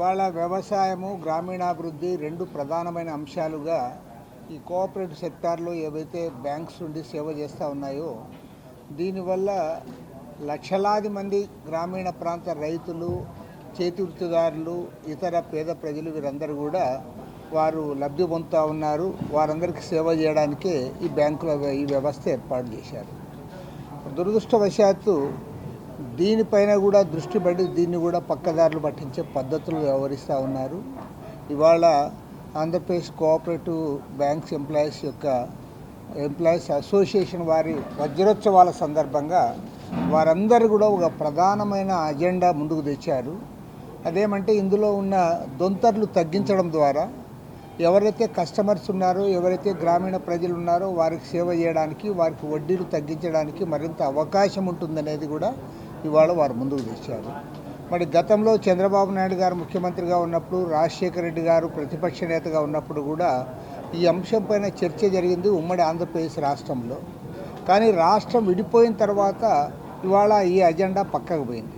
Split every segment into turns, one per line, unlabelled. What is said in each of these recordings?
ఇవాళ వ్యవసాయము గ్రామీణాభివృద్ధి రెండు ప్రధానమైన అంశాలుగా ఈ కోఆపరేటివ్ సెక్టార్లో ఏవైతే బ్యాంక్స్ ఉండి సేవ చేస్తూ ఉన్నాయో దీనివల్ల లక్షలాది మంది గ్రామీణ ప్రాంత రైతులు చేతి వృత్తిదారులు ఇతర పేద ప్రజలు వీరందరూ కూడా వారు లబ్ధి పొందుతూ ఉన్నారు. వారందరికీ సేవ చేయడానికే ఈ బ్యాంకుల ఈ వ్యవస్థ ఏర్పాటు చేశారు. దురదృష్టవశాత్తు దీనిపైన కూడా దృష్టి పెట్టి దీన్ని కూడా పక్కదారులు పట్టించే పద్ధతులు వ్యవహరిస్తూ ఉన్నారు. ఇవాళ ఆంధ్రప్రదేశ్ కోఆపరేటివ్ బ్యాంక్స్ ఎంప్లాయీస్ యొక్క ఎంప్లాయీస్ అసోసియేషన్ వారి వజ్రోత్సవాల సందర్భంగా వారందరూ కూడా ఒక ప్రధానమైన అజెండా ముందుకు తెచ్చారు. అదేమంటే ఇందులో ఉన్న దొంతర్లు తగ్గించడం ద్వారా ఎవరైతే కస్టమర్స్ ఉన్నారో ఎవరైతే గ్రామీణ ప్రజలు ఉన్నారో వారికి సేవ చేయడానికి వారికి వడ్డీలు తగ్గించడానికి మరింత అవకాశం ఉంటుందనేది కూడా ఇవాళ వారు ముందుకు తెచ్చారు మరి గతంలో చంద్రబాబు నాయుడు గారు ముఖ్యమంత్రిగా ఉన్నప్పుడు రాజశేఖర రెడ్డి గారు ప్రతిపక్ష నేతగా ఉన్నప్పుడు కూడా ఈ అంశం పైన చర్చ జరిగింది ఉమ్మడి ఆంధ్రప్రదేశ్ రాష్ట్రంలో. కానీ రాష్ట్రం విడిపోయిన తర్వాత ఇవాళ ఈ అజెండా పక్కకు పోయింది.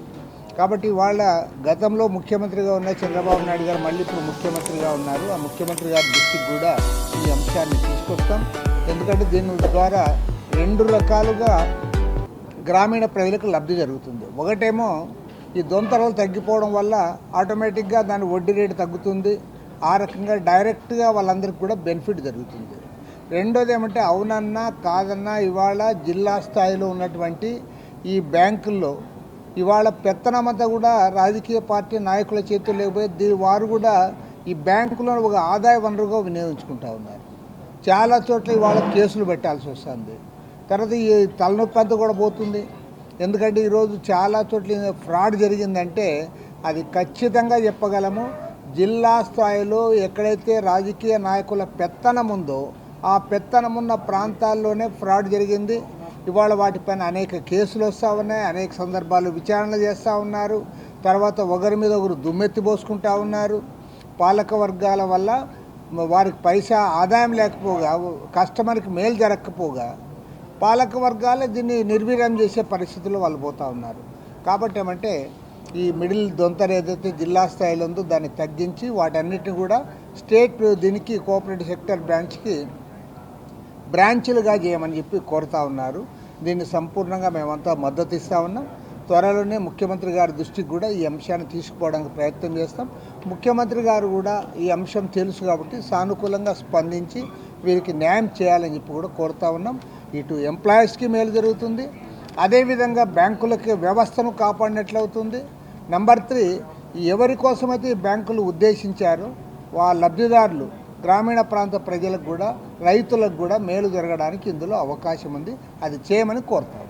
కాబట్టి ఇవాళ గతంలో ముఖ్యమంత్రిగా ఉన్న చంద్రబాబు నాయుడు గారు మళ్ళీ ఇప్పుడు ముఖ్యమంత్రిగా ఉన్నారు. ఆ ముఖ్యమంత్రి గారి దృష్టికి కూడా ఈ అంశాన్ని తీసుకొస్తాం. ఎందుకంటే దీని ద్వారా రెండు రకాలుగా గ్రామీణ ప్రజలకు లబ్ధి జరుగుతుంది. ఒకటేమో ఈ దొంతరలు తగ్గిపోవడం వల్ల ఆటోమేటిక్గా దాని వడ్డీ రేటు తగ్గుతుంది. ఆ రకంగా డైరెక్ట్గా వాళ్ళందరికీ కూడా బెనిఫిట్ జరుగుతుంది. రెండోది ఏమంటే అవునన్నా కాదన్నా ఇవాళ జిల్లా స్థాయిలో ఉన్నటువంటి ఈ బ్యాంకుల్లో ఇవాళ పెత్తనమంతా కూడా రాజకీయ పార్టీ నాయకుల చేతులు లేకపోయే దీని వారు కూడా ఈ బ్యాంకులను ఒక ఆదాయ వనరుగా వినియోగించుకుంటా ఉన్నారు. చాలా చోట్ల ఇవాళ కేసులు పెట్టాల్సి వస్తుంది. తర్వాత ఈ తలనొప్పి అంతా కూడా పోతుంది. ఎందుకంటే ఈరోజు చాలా చోట్ల ఫ్రాడ్ జరిగిందంటే అది ఖచ్చితంగా చెప్పగలము. జిల్లా స్థాయిలో ఎక్కడైతే రాజకీయ నాయకుల పెత్తనం ఉందో ఆ పెత్తనం ఉన్న ప్రాంతాల్లోనే ఫ్రాడ్ జరిగింది. ఇవాళ వాటిపైన అనేక కేసులు వస్తూ ఉన్నాయి అనేక సందర్భాలు విచారణ చేస్తూ ఉన్నారు. తర్వాత ఒకరి మీద ఒకరు దుమ్మెత్తి పోసుకుంటా ఉన్నారు. పాలక వర్గాల వల్ల వారికి పైసా ఆదాయం లేకపోగా కస్టమర్కి మేలు జరగకపోగా పాలక వర్గాలే దీన్ని నిర్వీర్యం చేసే పరిస్థితుల్లో వాళ్ళు పోతూ ఉన్నారు. కాబట్టి ఏమంటే ఈ మిడిల్ దొంతర ఏదైతే జిల్లా స్థాయిలో ఉందో దాన్ని తగ్గించి వాటన్నిటిని కూడా స్టేట్ దీనికి కోఆపరేటివ్ సెక్టర్ బ్రాంచ్కి బ్రాంచ్లుగా చేయమని చెప్పి కోరుతా ఉన్నారు. దీన్ని సంపూర్ణంగా మేమంతా మద్దతు ఇస్తా ఉన్నాం. త్వరలోనే ముఖ్యమంత్రి గారి దృష్టికి కూడా ఈ అంశాన్ని తీసుకుపోవడానికి ప్రయత్నం చేస్తాం. ముఖ్యమంత్రి గారు కూడా ఈ అంశం తెలుసు కాబట్టి సానుకూలంగా స్పందించి వీరికి న్యాయం చేయాలని చెప్పి కూడా కోరుతా ఉన్నాం. ఇటు ఎంప్లాయీస్కి మేలు జరుగుతుంది. అదేవిధంగా బ్యాంకులకి వ్యవస్థను కాపాడినట్లవుతుంది. నెంబర్ త్రీ ఎవరి కోసమైతే బ్యాంకులు ఉద్దేశించారో వా లబ్ధిదారులు గ్రామీణ ప్రాంత ప్రజలకు కూడా రైతులకు కూడా మేలు జరగడానికి ఇందులో అవకాశం ఉంది. అది చేయమని కోరుతారు